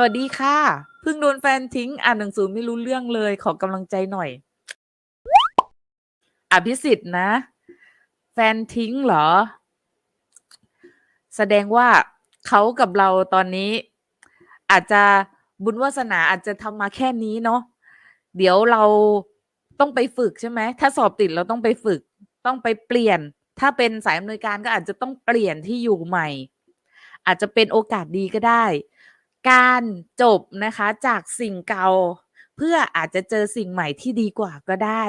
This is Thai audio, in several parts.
สวัสดีค่ะ เพิ่งโดนแฟนทิ้ง อ่านหนังสือไม่รู้เรื่องเลย ขอกำลังใจหน่อย อภิสิทธิ์นะ แฟนทิ้งเหรอ แสดงว่าเขากับเราตอนนี้ อาจจะบุญวาสนาอาจจะทำมาแค่นี้เนาะเดี๋ยวเราต้องไปฝึกใช่ไหม ถ้าสอบติดเราต้องไปฝึก ต้องไปเปลี่ยน ถ้าเป็นสายอำนวยการก็อาจจะต้องเปลี่ยนที่อยู่ใหม่ อาจจะเป็นโอกาสดีก็ได้ การจบนะคะจากสิ่งเก่า เพื่ออาจจะเจอสิ่งใหม่ที่ดีกว่าก็ได้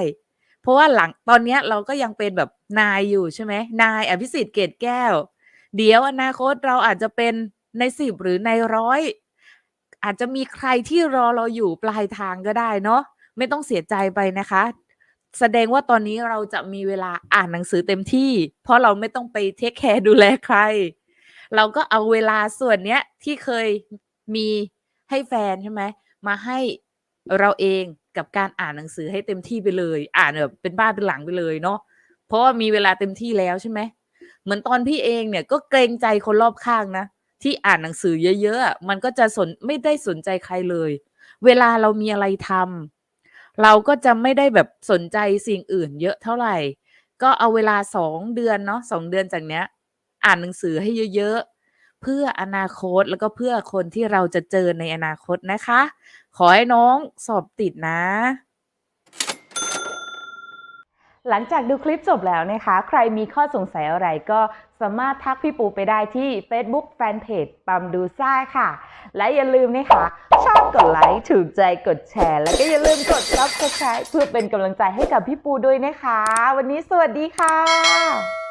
เพราะว่าหลังตอนนี้เราก็ยังเป็นแบบนายอยู่ใช่ไหมนายอภิสิทธิ์เกตแก้ว เดี๋ยวอนาคตเราอาจจะเป็นในสิบหรือในร้อยอาจจะมีใครที่รอเราอยู่ปลายทางก็ได้เนาะไม่ต้องเสียใจไปนะคะ แสดงว่าตอนนี้เราจะมีเวลาอ่านหนังสือเต็มที่ เพราะเราไม่ต้องไปเทคแคร์ดูแลใคร เราก็เอาเวลาส่วนเนี้ยที่เคย มีให้แฟนใช่ไหมมาให้เราเองกับการอ่านหนังสือให้เต็มที่ไปเลย อ่านแบบเป็นบ้านเป็นหลังไปเลยเนาะเพราะว่ามีเวลาเต็มที่แล้วใช่ไหมเหมือนตอนพี่เองเนี่ยก็เกรงใจคนรอบข้างนะที่อ่านหนังสือเยอะๆมันก็จะสนไม่ได้สนใจใครเลย เวลาเรามีอะไรทำเราก็จะไม่ได้แบบสนใจสิ่งอื่นเยอะเท่าไหร่ ก็เอาเวลาสองเดือนเนาะสองเดือนจากเนี้ย อ่านหนังสือให้เยอะๆ เพื่ออนาคตแล้วก็เพื่อคนที่เราจะเจอในอนาคตนะคะ ขอให้น้องสอบติดนะหลังจากดูคลิปจบแล้วนะคะ ใครมีข้อสงสัยอะไรก็สามารถทักพี่ปูไปได้ที่ Facebook Fanpage ปั๊มดูซ่าค่ะ และอย่าลืมนะคะ ชอบกดไลค์ถูกใจกดแชร์ แล้วก็อย่าลืมกด Subscribe เพื่อเป็นกำลังใจให้กับพี่ปูด้วยนะคะ วันนี้สวัสดีค่ะ